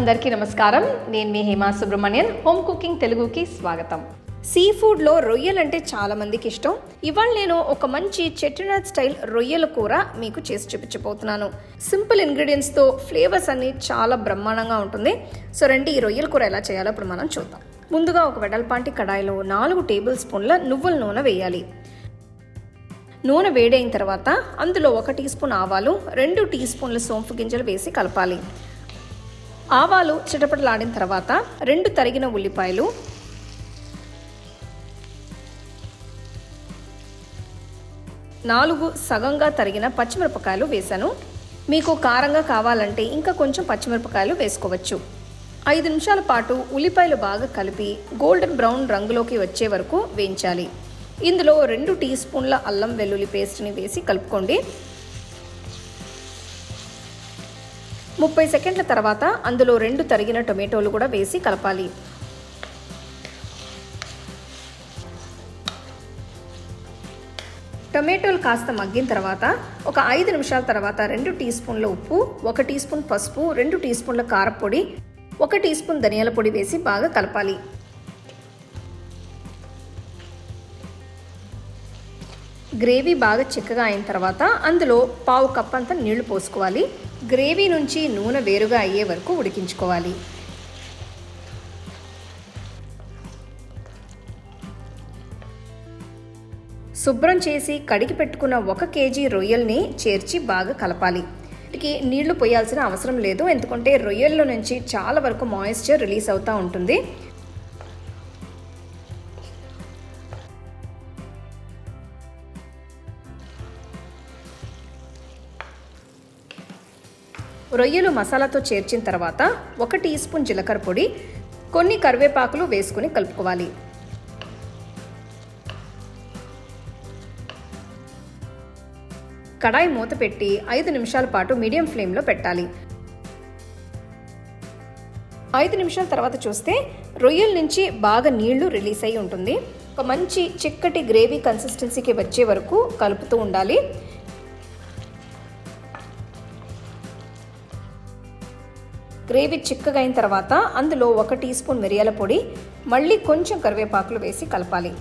అందరికీ నమస్కారం. నేను మీ హేమా సుబ్రహ్మణ్యన్. హోమ్ కుకింగ్ తెలుగుకి స్వాగతం. సీ ఫుడ్లో రొయ్యలంటే చాలా మందికి ఇష్టం. ఇవాళ నేను ఒక మంచి చెట్టినాడ్ స్టైల్ రొయ్యల కూర మీకు చేసి చూపించబోతున్నాను. సింపుల్ ఇంగ్రీడియంట్స్తో ఫ్లేవర్స్ అన్ని చాలా బ్రహ్మాండంగా ఉంటుంది. సో రండి ఈ రొయ్యల కూర ఎలా చేయాలో ఇప్పుడు మనం చూద్దాం. ముందుగా ఒక వెడల్పాంటి కడాయిలో నాలుగు టేబుల్ స్పూన్ల నువ్వుల నూనె వేయాలి. నూనె వేడైన తర్వాత అందులో ఒక టీ స్పూన్ ఆవాలు రెండు టీ స్పూన్ల సోంపు గింజలు వేసి కలపాలి. ఆవాలు చిటపటలాడిన తర్వాత రెండు తరిగిన ఉల్లిపాయలు నాలుగు సగంగా తరిగిన పచ్చిమిరపకాయలు వేశాను. మీకు కారంగా కావాలంటే ఇంకా కొంచెం పచ్చిమిరపకాయలు వేసుకోవచ్చు. ఐదు నిమిషాల పాటు ఉల్లిపాయలు బాగా కలిపి గోల్డెన్ బ్రౌన్ రంగులోకి వచ్చే వరకు వేయించాలి. ఇందులో రెండు టీ స్పూన్ల అల్లం వెల్లుల్లి పేస్ట్ని వేసి కలుపుకోండి. ముప్పై సెకండ్ల తర్వాత అందులో రెండు తరిగిన టొమాటోలు కూడా వేసి కలపాలి. టొమాటోలు కాస్త మగ్గిన తర్వాత ఒక ఐదు నిమిషాల తర్వాత రెండు టీ స్పూన్ల ఉప్పు ఒక టీ స్పూన్ పసుపు రెండు టీ స్పూన్ల కారపొడి ఒక టీ స్పూన్ ధనియాల పొడి వేసి బాగా కలపాలి. గ్రేవీ బాగా చిక్కగా అయిన తర్వాత అందులో పావు కప్ అంతా నీళ్ళు పోసుకోవాలి. గ్రేవీ నుంచి నూనె వేరుగా అయ్యే వరకు ఉడికించుకోవాలి. శుభ్రం చేసి కడిగి పెట్టుకున్న ఒక కేజీ రొయ్యల్ని చేర్చి బాగా కలపాలి. వీటికి నీళ్ళు పోయాల్సిన అవసరం లేదు ఎందుకంటే రొయ్యల్లో నుంచి చాలా వరకు మాయిశ్చర్ రిలీజ్ అవుతూ ఉంటుంది. రొయ్యలు మసాలాతో చేర్చిన తర్వాత ఒక టీ స్పూన్ జీలకర్ర పొడి కొన్ని కరివేపాకులు వేసుకుని కలుపుకోవాలి. కడాయి మూత పెట్టి ఐదు నిమిషాల పాటు మీడియం ఫ్లేమ్లో పెట్టాలి. ఐదు నిమిషాల తర్వాత చూస్తే రొయ్యల నుంచి బాగా నీళ్ళు రిలీజ్ అయి ఉంటుంది. ఒక మంచి చిక్కటి గ్రేవీ కన్సిస్టెన్సీకి వచ్చే వరకు కలుపుతూ ఉండాలి. గ్రేవీ చిక్కగైన తర్వాత అందులో ఒక టీ స్పూన్ మిరియాల పొడి మళ్ళీ కొంచెం కరివేపాకులు వేసి కలపాలి.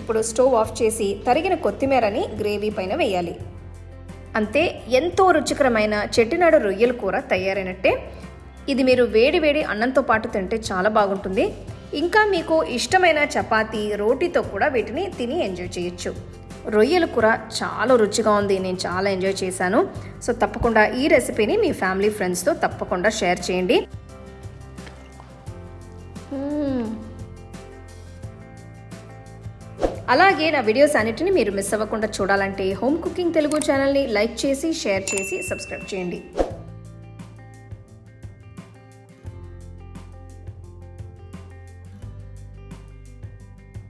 ఇప్పుడు స్టవ్ ఆఫ్ చేసి తరిగిన కొత్తిమీరని గ్రేవీ పైన వేయాలి. అంతే ఎంతో రుచికరమైన చెట్టినాడు రొయ్యల కూర తయారైనట్టే. ఇది మీరు వేడి వేడి అన్నంతో పాటు తింటే చాలా బాగుంటుంది. ఇంకా మీకు ఇష్టమైన చపాతీ రోటీతో కూడా వీటిని తిని ఎంజాయ్ చేయొచ్చు. రొయ్యల కూర చాలా రుచిగా ఉంది నేను చాలా ఎంజాయ్ చేశాను. సో తప్పకుండా ఈ రెసిపీని మీ ఫ్యామిలీ ఫ్రెండ్స్తో తప్పకుండా షేర్ చేయండి. అలాగే నా వీడియోస్ అన్నిటిని మీరు మిస్ అవ్వకుండా చూడాలంటే హోమ్ కుకింగ్ తెలుగు ఛానల్ని లైక్ చేసి షేర్ చేసి సబ్స్క్రైబ్ చేయండి.